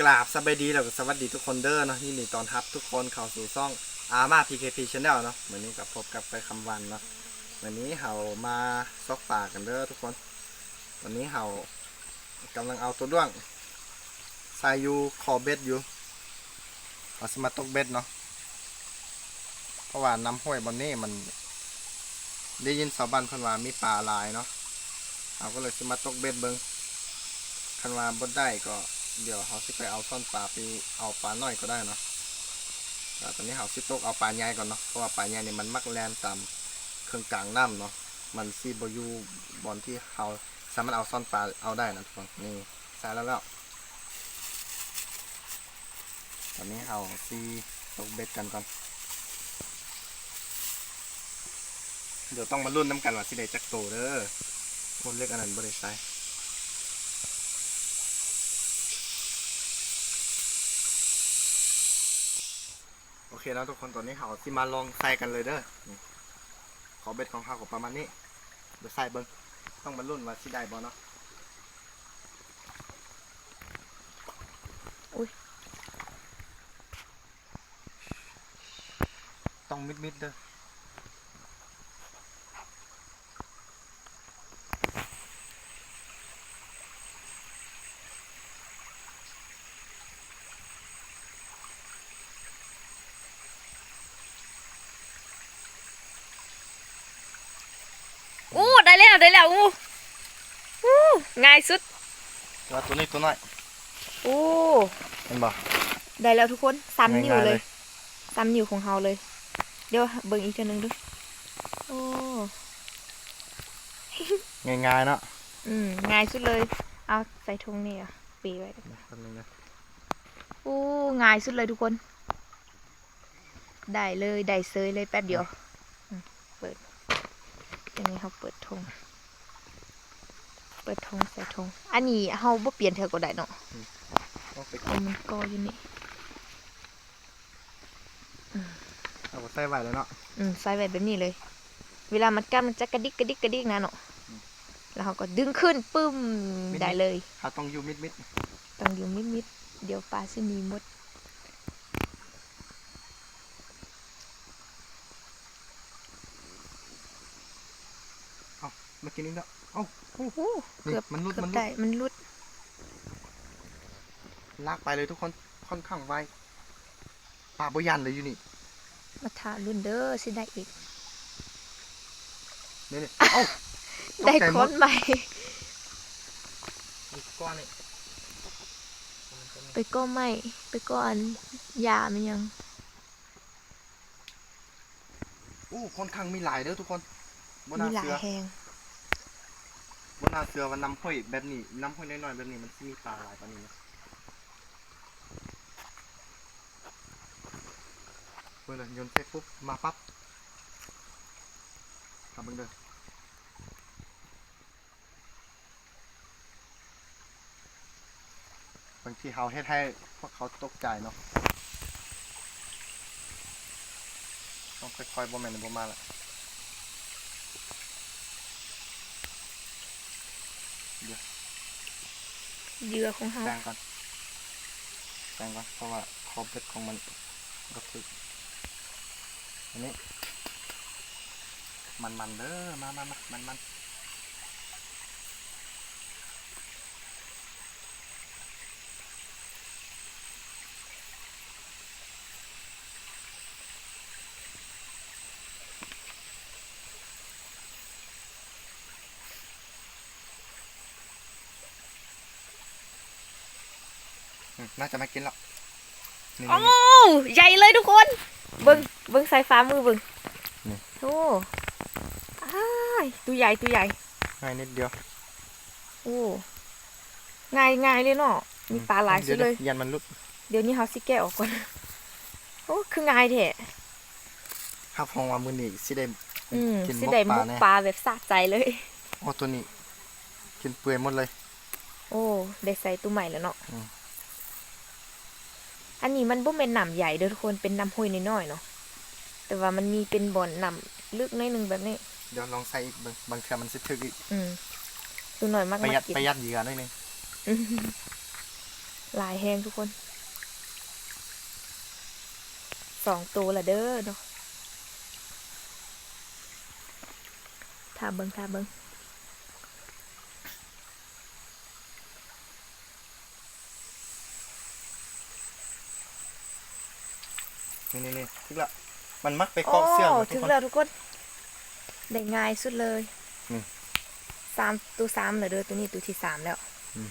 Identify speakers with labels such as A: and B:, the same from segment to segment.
A: กราบสบายดีแล้วก็สวัสดีทุกคนเด้อเนาะยินดีตอนรับทุกคนเข้าสู่ช่องอามา PKP Channel เนาะวันนี้กับพบกับไปคำวันเนาะวันนี้เฮามาซอกป่ากันเด้อทุกคน วันนี้เฮากำลังเอาตัวด้วงใส่อยู่คอเบ็ดอยู่เอาสมาตกเบ็ดเนาะเพราะว่าน้ำห้วยบอนนี้มัน ได้ยินชาวบ้านเพิ่นว่ามีปลาลายเนาะเอาก็เลยสมาตกเบ็ดเบิงคันว่าบ่ได้ก็ เดี๋ยวเขาสิไปเอาซ่อนปลาไปเอาปลาหน้อยก็ได้เนาะแต่ตอนนี้เขาสิตกเอาปลาใหญ่ก่อนเนาะ เพราะว่าปลาใหญ่นี่ยมันมักแลนตามเครื่องกลางน้ำเนาะ มันซีบอยู่บอนที่เขาสามารถเอาซ่อนปลาเอาได้นะทุกคน นี่ใส่แล้วแล้วตอนนี้เขาซีตกเบ็ดกันก่อน เดี๋ยวต้องมาลุ้นน้ำกันว่าสิได้จักโตเด้อคนเล็กอันนั้นบริใส่ เคแล้วทุกคนตอนนี้เขาที่มาลองใส่กันเลยเด้อนี่ขอเบ็ดของเขาก็ประมาณนี้เดี๋ยวใส่เบิ้งต้องมาลุ้นว่าสิได้บ่เนาะ
B: อุ๊ย
A: ต้องมิดมิดๆเด้อ
B: อู้ได้ แล้วได้แล้วอู้อู้ง่ายสุด
A: แต่ว่าตัวนี้ตัวน้อย
B: อู้
A: เห็นบ่
B: ได้แล้วทุกคนซ้ำนิ้ว
A: ง่ายๆ
B: เล
A: เลยย
B: ซ้ำนิ้วของเฮาเลย เดี๋ยวเบิ่งอีกทีหนึงดูโอ้
A: ง่ายๆเนาะ
B: อืมง่ายสุดเลย เอาใส่ถุงนี่อะปีไว้เด้อ
A: แป๊บนึงนะ
B: อู้ง่ายสุดเลยทุกคน ได้เลยได้เซยเลยแป๊บเดียวอืมเปิดอันนี้เขาเปิดธง เปิดธงใส่ธงอันนี้เฮาบ่เปลี่ยนเธอก็ได้เนาะ
A: ต้องไป
B: เอามันก็อยู่นี่
A: เอาไปใส่ไว้เลยเนาะ
B: อืมใส่ไว้แบบนี้เลย เวลามันกั้นมันจะกระดิกกระดิกกระดิกนะเนาะ
A: อืม
B: แล้วเขาก็ดึงขึ้นปึ้ม
A: มิดๆ
B: ได้เลย
A: เขาต้องอยู่มิดมิด
B: ต้องอยู่มิดๆเดี๋ยวปลาซิมีหมด
A: ๆ เอาเมื่อกี้นี้เนาะเอ้า
B: โอ้โห
A: นี่
B: เกือบ
A: มันรุด
B: เกือ
A: มัน
B: บ
A: รุด
B: ได้มันรุด
A: ลากไปเลยทุกคนค่อนข้างไวปลาบยันเลยอยู่นี่
B: มาทารุ่นเด้อสิได้อีก
A: นี่นี่เอ้าตก
B: ได้
A: ใจ
B: ค
A: หม
B: นใหม่
A: อีกก้อนนี่
B: ไปก็ไม่ไปก็อันยามันยัง
A: อู้ค่อนข้างมีหลายเด้อทุกคนบน
B: มี
A: นา
B: หลาย
A: เสือ
B: แหง
A: บนนาเสือวันน้ำห้อยแบบนี้น้ำห้อยน้อยๆแบบนี้มันสิมีปลาหลายปานนี้นะเบิ่งเลยโยนเสร็จปุ๊บมาปั๊บทำเบิ่งเด้อบางทีเขาเฮ็ดให้พวกเขาตกใจเนาะต้องค่อยๆบ่แม่นบ่มาละ
B: เหยื่อของเฮา
A: แปรงก่อนแปรงก่อนเพราะว่าคอเบ็ดของมันก็คืออันนี้มันมันๆเด้อมามามามันมันอืม น่าจะไม่กินหรอกนี่
B: โอ้
A: นี่
B: ใหญ่เลยทุกคน เบิ่งเบิ่งสายฟ้ามือเบิ่ง
A: นี่
B: โอ้อ้ายตัวใหญ่ตัวใหญ่
A: ง่ายนิดเดียว
B: โอ้ง่ายง่ายเลยเนาะมีปลาหลายสุดเลย
A: ดี๋วๆยันมันลุด
B: เดี๋ยวนี้เขาสิแกะออกก่อน โอ้คือง่ายแท้
A: ข้าวฟองว่ามือนี่สิได้
B: อืม
A: กิน
B: สิ
A: มก
B: ได้
A: ป
B: มุ
A: ลากแน่
B: ปลาแบบสะใจเลย
A: โอ้ตัวนี้ กินเปื่อยหมดเลย
B: โอ้ได้ใส่ตัวใหม่แล้วเนาะ
A: อืม
B: อันนี้มันบ่เป็นน้ำใหญ่เด้อทุกคนเป็นน้ำห้วยน้อยๆเนาะแต่ว่ามันมีเป็นบ่อนน้ำลึกหน้อยหนึงแบบนี้
A: เดี๋ยวลองใส่อีกเบิ่งบางเทื่อมันสิถึกอีก
B: อืมตัวหน่อยมาก
A: ประหยัด
B: ๆกิน
A: ประหยัดเหยื่อหน่อยหนึง
B: อืมหลายแห้งทุกคนสองตัวละเด้อเนาะทาเบิงทาเบิง
A: นี่นี่นี่ถึงละมันมักไป
B: โอ้
A: เกาะเสื้อกนะทุ
B: ถึ
A: ก
B: ง
A: คน
B: แล้วทุกคนได้ง่ายสุดเลย
A: อืม
B: สามตัวสามเหรอเด้อตัวนี้ตัวที่สามแล้ว
A: อืม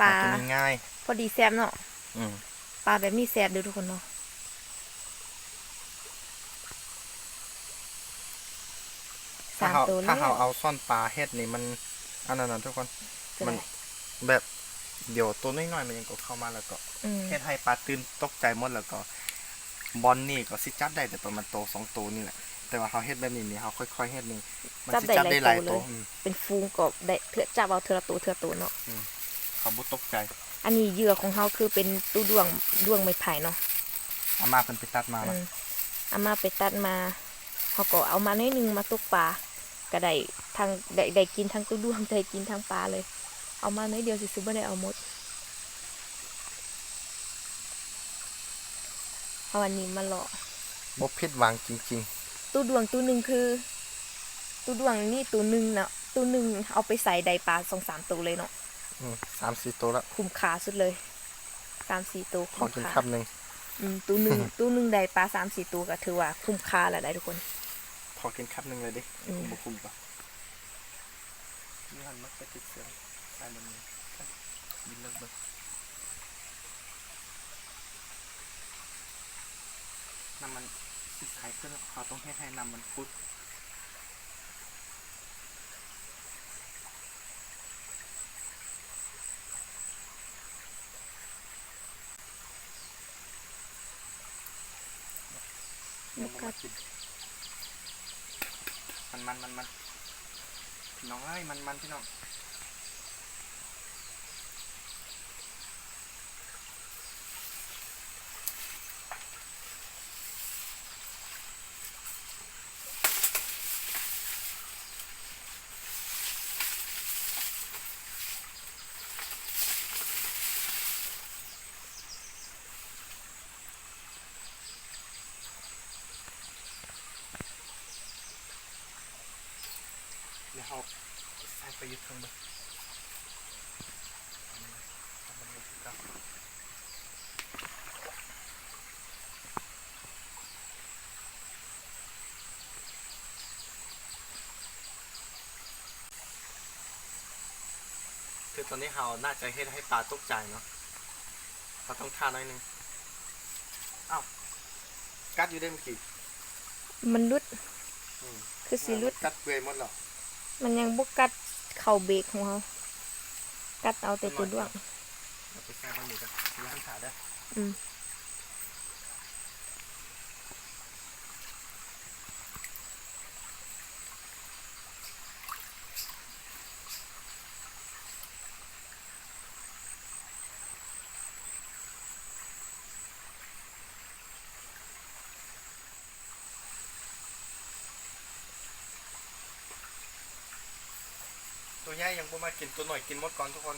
B: ปลา
A: ตัวนี้ง่าย
B: พอดีแซบเนาะ
A: อืม
B: ปลาแบบนี้แซบเด้อทุกคนเนาะ
A: ถ้า
B: สาม
A: เขา
B: ตัว
A: ถ้า
B: แล้
A: เขา
B: ว
A: เอาซ่อนปลาเฮ็ดนี่มันอันนั้นนะทุกคน
B: จะ
A: มัน
B: ได้
A: แบบเดี๋ยวตัวน้อยๆมันยังก็เข้ามาแล้วก็
B: อืม
A: เฮ็ดให้ปลาตื่นตกใจหมดแล้วก็ บอลนี่ก็สิจับได้แต่ประมาณโตวสองตัวนี่แหละแต่ว่าเขาเฮ็ดแบบนี้นี่เขาค่อยๆเฮ็ดนี่มันสิจับได้หลายตัวอืม
B: เป็นฟูงก็ได้เถื่อจับเอาเถื่อละตัวเถื่อตัวเนาะ
A: เขาบ่ตกใจ
B: อันนี้เหยื่อของเขาคือเป็นตู้ดวงดวงไม้ไผ่เนาะ
A: อามาเพิ่นไปตัดมา
B: อื
A: นะ
B: มเอามาไปตัดมาเขาก็เอามาหน้อยหนึงมาตกปลาก็ได้ทางได้ได้กินทั้งตู้ดวงได้กินทั้งปลาเลย เอามาน้อยเดียวสิซื้อไม่ได้เอาหมด เอาอันนี้มาหล่อ
A: บ่ผิดหวังจริง
B: ตู้ดวงตู้หนึ่งคือ ตู้ดวงนี่ตู้หนึ่งเนาะตู้หนึ่งเอาไปใส่ใดปลาสองสามตัวเลยเนาะ
A: ๆอืมสามสี่ตัวละ
B: คุ้มค่าสุดเลยสามสี่ตัว
A: ขอ
B: คุ้ม
A: กิน
B: ค่า
A: คำหนึง
B: อืมตู้หนึ่งตู้หนึ่งใดปลาสามสี่ตัวก็ถือว่าคุ้มค่าแล้วได้ทุกคน
A: ขอกินคำหนึงเลยดิ
B: อืม
A: บ่คุ้มปะนี่หันมักไปติดเสียงใส่มันนี่ยินเลิกเบิ่ง น้ำมันสิสายขึ้นแล้วเขาต้องให้ให้น้ำมันพุด
B: ลูกกัด
A: มันมันมันมันพี่น้องเอ้ยมันมันพี่น้องเดี๋ยวเขาใส่ ไปยึดข้างบนเอามันเลยครับคือตอนนี้เราน่าจะเฮ็ดให้ปลาตกใจเนาะเราต้องท่าน้อยหนึงอ้าวกัดอยู่ได้เมื่อกี้
B: มันรุด
A: อืม
B: คือสีรุด
A: กัดเปื่อยหมดแล้ว
B: มันยังบกกัด เข่าเบรกของเขากัดเอาแต่ตัวดวง
A: เราไปแค่มันหนีกันล้างขาได้
B: อืม
A: ใหญ่ยังบ่มากินตัวหน่อยกินหมดก่อนทุกคน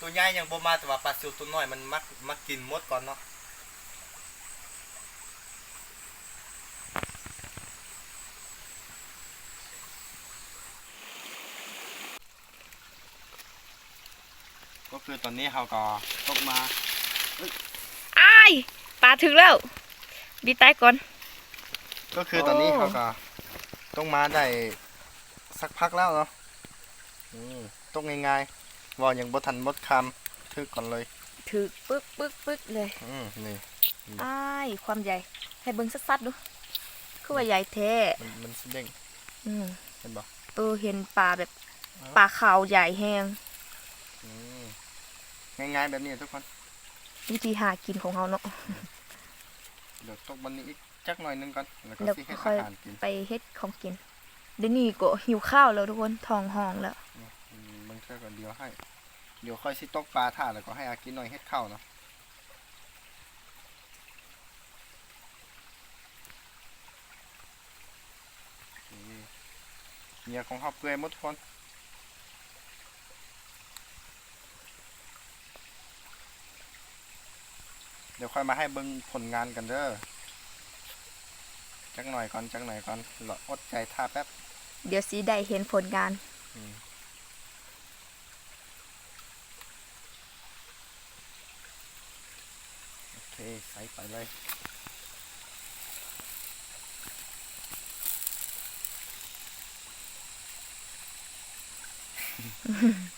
A: ตัวใหญ่ยังบ่มาแต่ว่าปลาซิวตัวน้อยมันมักมักกินหมดก่อนเนาะก็คือตอนนี้เราก็ตกมา
B: อ้ายปลาถึงแล้ว ดีใต้ก่อน
A: ก็คือตอนนี้
B: โอ้
A: เขาก็ต้องมาได้สักพักแล้วเนาะอืมตกง่ายๆวอยังบ่ทันหมดคำทึกก่อนเลย
B: ถือปึ๊กปึ๊กปึ๊กเลย
A: อืมนี่
B: อ้ายความใหญ่ ให้เบิ้งสัดๆดู คือว่าใหญ่แท้
A: มันมันสิเด้ง
B: อืม
A: เห็นบ่
B: เออเห็นปลาแบบปลาขาวใหญ่แห้ง
A: อืมง่ายๆแบบนี้ทุกคน
B: วิธีหากินของเขาเนาะ
A: เดี๋ยวตกบันนี้อีกจักหน่อยนึงก่อนแล้วก็สิ
B: เอา
A: หารกิน
B: ไปเฮ็ดของกินเดี๋ยวนี้ก็หิวข้าวแล้วทุกคนท้องห้องแล้ว
A: บางเทื่อก็เดียวให้ เดี๋ยวค่อยสิตกปลาถ่าแล้วก็ให้อากินหน่อยเฮ็ดข้าวเนาะเนี่ยของเขาเปื่อยหมดทุกคน เดี๋ยวค่อยมาให้เบิ่งผลงานกันเด้อจักหน่อยก่อนจักหน่อยก่อนรออดใจท่าแป๊บ
B: เดี๋ยวสีได้เห็นผลงาน
A: โอเคใส่ไปเลย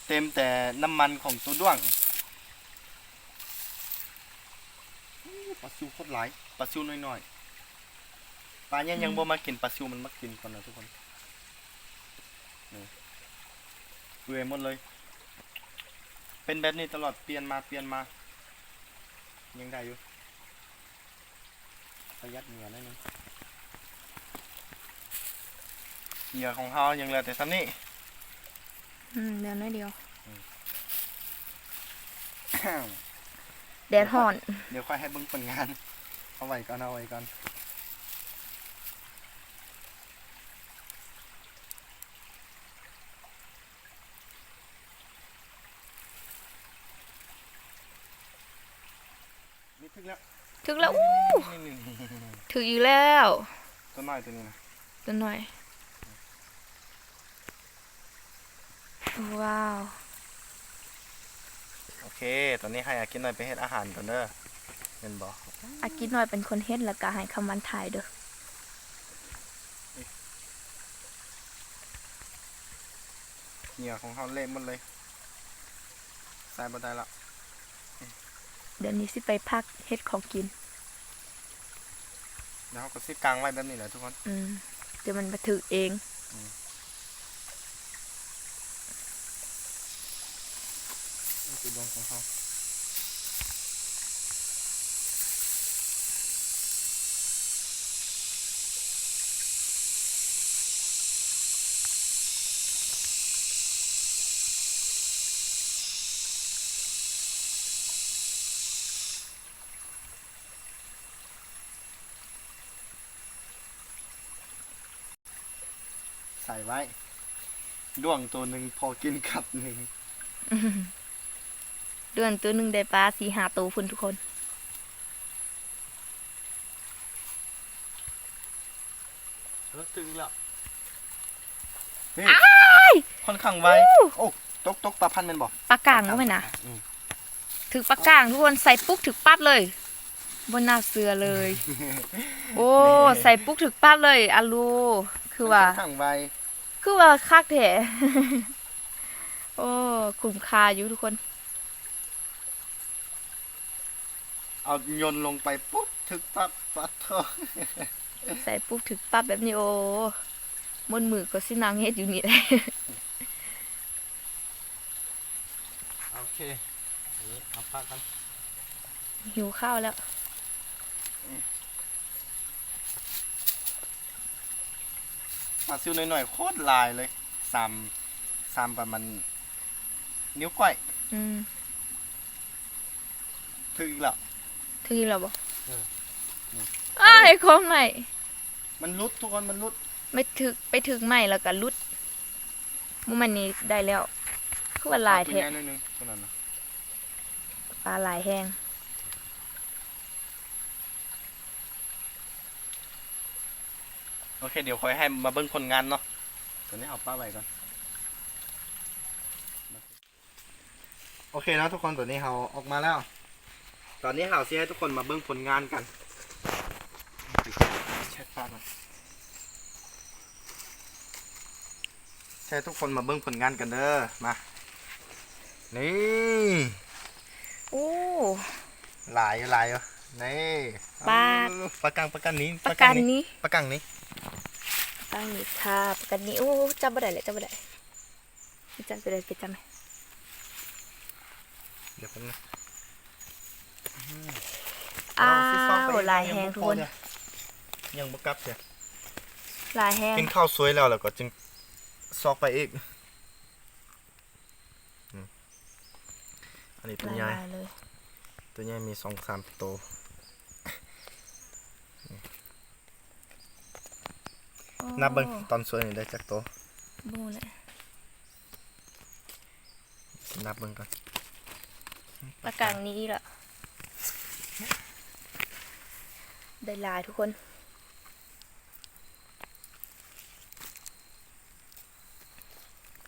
A: เต็มแต่น้ำมันของตัวด้วงอู้ป ลาซิวโคตรหลายปลาซิวน้อยๆปลาเนี่ยยังบ่มากินปลาซิวมันมากินก่อนนะทุกคนนี่เปื่อยหมดเลย เป็นแบบนี้ตลอดเปลี่ยนมาเปลี่ยนมา ยังได้อยู่ประหยัดเหงื่อหนิดนึงเหงื่อของเฮายังเหลือแต่ซ้ำนี่
B: อืมเดี๋ยวน้อยเดียว แดดห่อน
A: เดี๋ยวค่อยให้เบิ่งผลงาน เอาไว้ก่อนเอาไว้ก่อนนี่ถึงแล้ว
B: ถึกแล้วอู้
A: นี่นี่นี่นี่
B: ถึกอีกแล้ว
A: ตัวน้อยตัวนี้นะ
B: ตัวหน่อย ว้าว
A: โอ เค ตอนนี้ให้อากินหน่อยไปเฮ็ดอาหารก่อนเด้อเห็นบ่
B: อากิดน้อยเป็นคนเฮ็ดแล้วก็ให้คำมันถ่ายเด้อ
A: เหงื่อของเฮาเละหมดเลยใส่บ่ได้ละ
B: เดี๋ยวนี้สิไปพักเฮ็ดของกิน
A: เดี๋ยวเฮาก็สิกางไว้แบบนี้แหละทุกคน
B: อืมเดี๋ยวมันมาถึกเอง
A: นี่คื อดงของเฮาใส่ไว้ ด้วงตัวหนึ่งพอกินกับหนึ่ง
B: ดือนตัวหนึ่งได้ปลาสี่หาตัวพุ่นทุกคน
A: เออตึงแล้วนี่
B: ย
A: ค่อนข้างไวโอ้ตกตกปลาพันธุ์แมันบอก
B: ปลากลางก็ไหมนะ
A: อืม
B: ถึกปลากลางทุกคนใส่ปุ๊บถึกปั๊บเลยบนหน้าเสือเลย โอ้ใส่ปุ๊บถึกปั๊บเลยอาลูคือว่า
A: ค่อนข้างไว
B: คือว่าคักแท้โอ้คุ้มค่าอยู่ทุกคน
A: เอาโยนลงไปปุ๊บถึกปั๊บปัดเถอะ
B: ใส่ปุ๊บถึกปั๊บแบบนี้โอ้มนมือก็สินางเฮ็ดอยู่นี่แหละ
A: โอเคอันนี้เอาปลากัน
B: หิวข้าวแล้ว
A: ปลาซิวหน่อยๆโคตรลายเลยสามสามประมาณนิ้วก้อย
B: อืม
A: ถึงอีกแล้ว
B: ถึงแล้วบ่
A: เออนี่
B: อ้ายของใหม่
A: มันรุดทุกคนมันรุด
B: ไม่ถึกไปถึกใหม่แล้วก็ลุดมุมันนี้ได้แล้ว คือว่าหลาย
A: ตัว
B: แท้
A: ใหญ่หน่อยหนึงตัวนั้นนะ
B: ปลาหลายแห้ง
A: โอเคเดี๋ยวคอยให้มาเบิ้งผลงานเนาะตอนนี้เอาปลาไว้ก่อนโอเคนะทุกคนตัวนี้เราออกมาแล้ว ตอนนี้เราสิให้ทุกคนมาเบิ้งผลงานกันเช็ดปลาก่อนใช่ทุกคนมาเบิ้งผลงานกันเด้อมานี่
B: โอ้
A: หลายหลายอะนี่
B: ปลา
A: ปลากังปลากังนี้
B: ประกันนี้
A: ปลากังนี้
B: ตั้งนี่ค่ะประกันนี้โอ้จำบ่ได้เลยจำบ่ได้จำบ่ได้ไปจำไหม
A: เดี๋ยวแป๊บนึง
B: อ้า
A: เสิซ่อมไป
B: วหลายแห้งทุกคน
A: ยังบกลับเสีย
B: หลายแห้ง
A: กินข้าวสวยแล้วแล้วก็จึงซอกไปอีกอืมอันนี้
B: ห
A: ตัว
B: ลาย
A: ใหญ่
B: ๆเลย
A: ตัวใหญ่มีสองสามตัว
B: โอ้
A: นับเบิ่งตอนสวยนี่ได้จักตัว
B: บูเลย
A: นับเบิ่งก่อน
B: ปลากลางนี้ละ ได้หลายทุกคน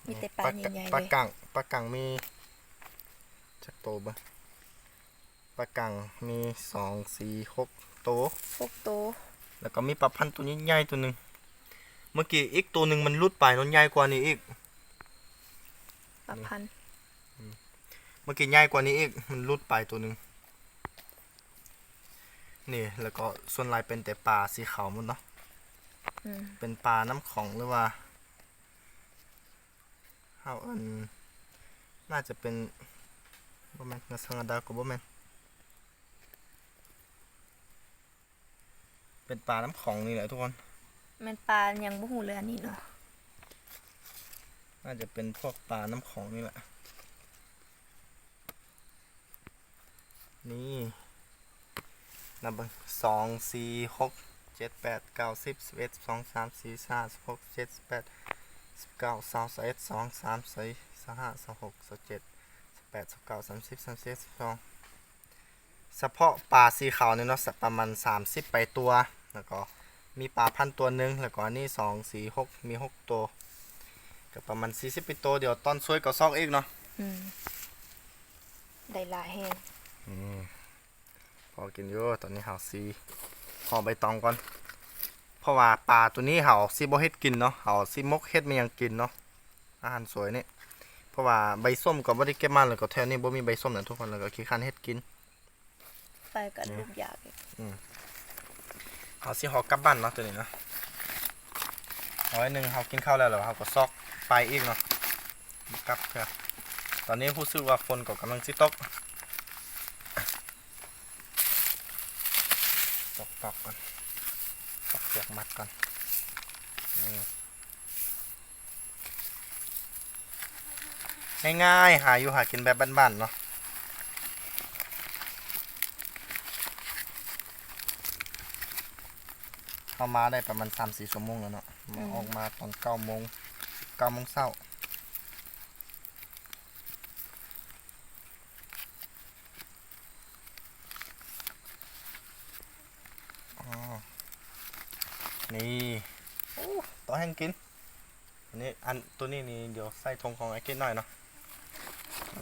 B: มีแต่ปลาใหญ่ๆ
A: ปลา
B: เลย
A: กังปลากังมีจักโตบ่ปลากังมีสองสี่หกโต
B: พวกโต
A: แล้วก็มีปลาพันธุ์ตัวนี้ใหญ่ตัวหนึ่งเมื่อกี้อีกตัวหนึ่งมันรุดไปแล้วใหญ่กว่านี้อีก
B: ปลาพันธุ์
A: เมื่อกี้ใหญ่กว่านี้อีก มันรุดไปตัวหนึ่ง นี่แล้วก็ส่วนลายเป็นแต่ปลาสีขาวหมดเนาะ
B: อืม
A: เป็นปลาน้ำของหรือว่าเฮาอันน่าจะเป็นบ่แม่นนาสังกะดาก็บ่แม่นเป็นปลาน้ำของนี่แหละทุกคน
B: แมันปลายังบ่หูเลยอันนี้เนาะ
A: น่าจะเป็นพวกปลาน้ำของนี่แหละนี่ นับเบิ่งสองสี่หกเจ็ดแปดเก้าสิบสิบเอ็ดสองสามสี่ห้าสิบหกเจ็ดสิบแปดสิบเก้าสามสิบเอ็ดสองสามสี่สามห้าสามหกสามเจ็ดสิบแปดสิบเก้าสามสิบสามสิบเอ็ดสิบสองเฉพาะปลาสีขาวเนี่ยเนาะสักประมาณสามสิบไปตัว แล้วก็มีปลาพันตัวหนึ่งแล้วก็อันนี้สองสี่หกมีหกตัวก็ประมาณ40ปิโตเดี๋ยวตอนซวยก็ซอกอีกเนาะ
B: อืมได้หลายแฮง
A: อืมพ อกินอยู่ตอนนี้เฮาซีห่อใบตองก่อน เพราะว่าปลาตัวนี้เฮาสิบ่เฮ็ดกินเนาะเฮาสิมกเฮ็ดมันยังกินเนาะอาหารสวยนี่เพราะว่าใบส้มก็บ่ได้เก็บมาแล้วก็แถวนี้บ่มีใบส้มนะทุกคนแล้วก็ขี้คันเฮ็ดกิน
B: ไปกับลูกยากอีก
A: เฮาสิห่อกลับบ้านเนาะตัวนี้เนาะเอาไว้หนึงเฮากินข้าวแล้วแล้วเฮาก็ซอกไปอีกเนาะกลับเพื่อตอนนี้รู้สึกว่าฝนก็กำลังสิตก ตอกก่อนตอกเสียกมัดก่อนนี่ง่ายๆหาอยู่หากินแบบบ้านๆเนาะเข้ามาได้ประมาณสามสี่ชั่วโมงแล้วเนาะมาออกมาตอนเก้าโมงเก้าโมงเช้าอ๋อ นี่โอ้ต่อแห้งกิน อั นี้อันตัวนี้นี่เดี๋ยวใส่ทงของไอ้กินหน่อยเนาะ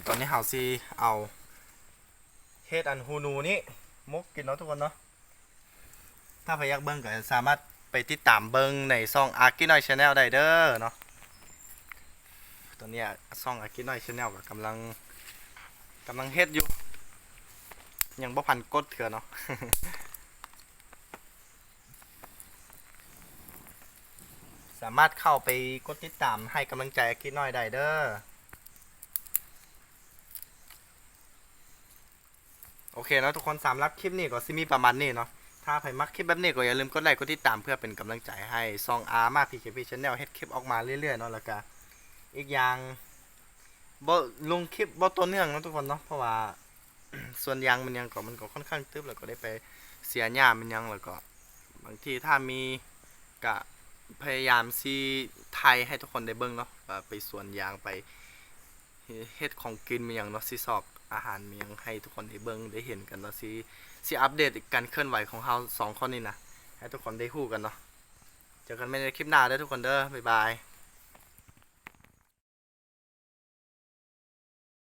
A: ตอนนี้เฮาซีเอาเฮ็ดอันฮูนูนี่มกกินเนาะทุกคนเนาะถ้าใครอยากเบิ่งก็สามารถไปติดตามเบิ่งในช่องอาร์กิน้อยชาแนลได้เด้อเนาะตอนนี้ยช่องอาร์กิน้อยชาแนลก็กำลังกำลังเฮ็ดอยู่ยังบ่พันกดเถื่อเนาะ สามารถเข้าไปกดติดตามให้กำลังใจอากิน้อยได้เด้อโอเคเนาะทุกคนสำหรับคลิปนี้ก็สิมีประมาณนี้เนาะถ้าใครมักคลิปแบบนี้ก็อย่าลืมกดไลค์กดติดตามเพื่อเป็นกำลังใจให้ซองอาร์มาพีเคพีชแนลเฮ็ดคลิปออกมาเรื่อยๆเนาะแล้วก็อีกอย่างบ่ลงคลิปบ่ตัวเนื่องเนาะทุกคนเนาะเพราะว่าส่วนยางมันยังก็มันก็ค่อนข้างตึบแล้วก็ได้ไปเสียหญ้ามันยังแล้วก็ บางทีถ้ามีกะ พยายามซีไทยให้ทุกคนได้เบิ่งเนาะไปสวนยางไปเฮ็ดของกินมีอย่างเนาะซีซอกอาหารมีอย่างให้ทุกคนได้เบิ่งได้เห็นกันเนาะซีซีอัปเดตการเคลื่อนไหวของเราสองคนนี่นะให้ทุกคนได้ฮู้กันเนาะเจอกันไม่ในคลิปหน้าเด้อทุกคนเด้อบ๊ายบาย